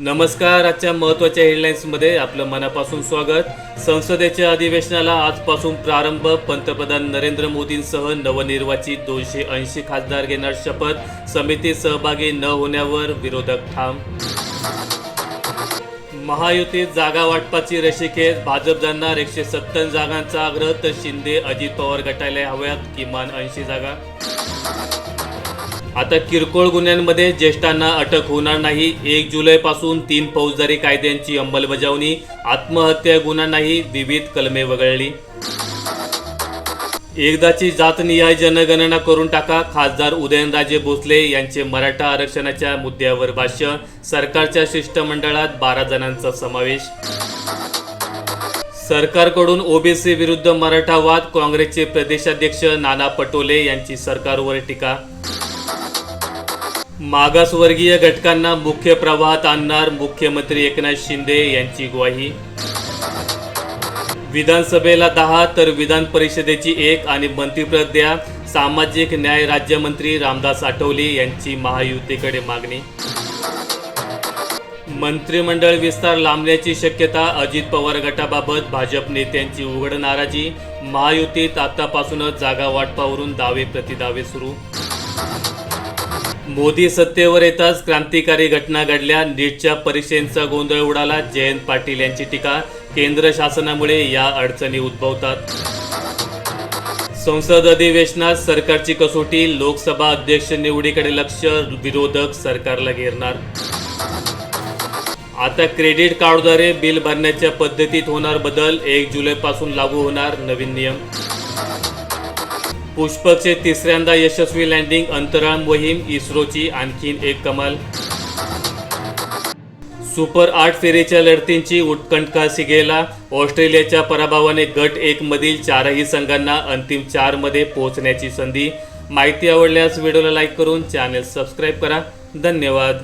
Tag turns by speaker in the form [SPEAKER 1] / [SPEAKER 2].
[SPEAKER 1] नमस्कार आजच्या महत्त्वाच्या हेडलाईन्समध्ये आपलं मनापासून स्वागत. संसदेच्या अधिवेशनाला आजपासून प्रारंभ. पंतप्रधान नरेंद्र मोदींसह नवनिर्वाचित दोनशे ऐंशी खासदार घेणार शपथ. समितीत सहभागी न होण्यावर विरोधक ठाम. महायुतीत जागा वाटपाची रशिकेत भाजप जाणार एकशे सत्तर जागांचा आग्रह तर शिंदे अजित पवार गटाला हव्यात किमान ऐंशी जागा. आता किरकोळ गुन्ह्यांमध्ये ज्येष्ठांना अटक होणार नाही. एक जुलैपासून तीन फौजदारी कायद्यांची अंमलबजावणी आत्महत्या गुन्हा नाही विविध कलमे वगळली. एकदाची जातनिहाय जनगणना करून टाका खासदार उदयनराजे भोसले यांचे मराठा आरक्षणाच्या मुद्द्यावर भाष्य सरकारच्या शिष्टमंडळात बारा जणांचा समावेश. सरकारकडून ओबीसी विरुद्ध मराठा वाद काँग्रेसचे प्रदेशाध्यक्ष नाना पटोले यांची सरकारवर टीका. मागासवर्गीय घटकांना मुख्य प्रवाहात आणणार मुख्यमंत्री एकनाथ शिंदे यांची ग्वाही. विधानसभेला दहा तर विधान परिषदेची एक आणि मंत्रिपद द्या. सामाजिक न्याय राज्यमंत्री रामदास आठवले यांची महायुतीकडे मागणी. मंत्रिमंडळ विस्तार लांबण्याची शक्यता अजित पवार गटाबाबत भाजप नेत्यांची उघड नाराजी. महायुतीत आतापासूनच जागा वाटपावरून दावे प्रतिदावे सुरू. मोदी सत्तेवर येताच क्रांतिकारी घटना घडल्या. नीटच्या परीक्षेंचा गोंधळ उडाला. जयंत पाटील यांची टीका केंद्र शासनामुळे या अडचणी उद्भवतात. संसद अधिवेशनात सरकारची कसोटी लोकसभा अध्यक्ष निवडीकडे लक्ष विरोधक सरकारला घेरणार. आता क्रेडिट कार्डद्वारे बिल भरण्याच्या पद्धतीत होणार बदल. एक जुलैपासून लागू होणार नवीन नियम. पुष्पकचे तिसऱ्यांदा यशस्वी लँडिंग अंतराळ मोहीम इस्रोची आणखीन एक कमाल. सुपर आठ फेरीच्या लढतींची उत्कंठा सिगेला. ऑस्ट्रेलियाच्या पराभवाने गट एक मधील चारही संघांना अंतिम चारमध्ये पोहोचण्याची संधी. माहिती आवडल्यास व्हिडिओला लाईक करून चॅनेल सबस्क्राईब करा. धन्यवाद.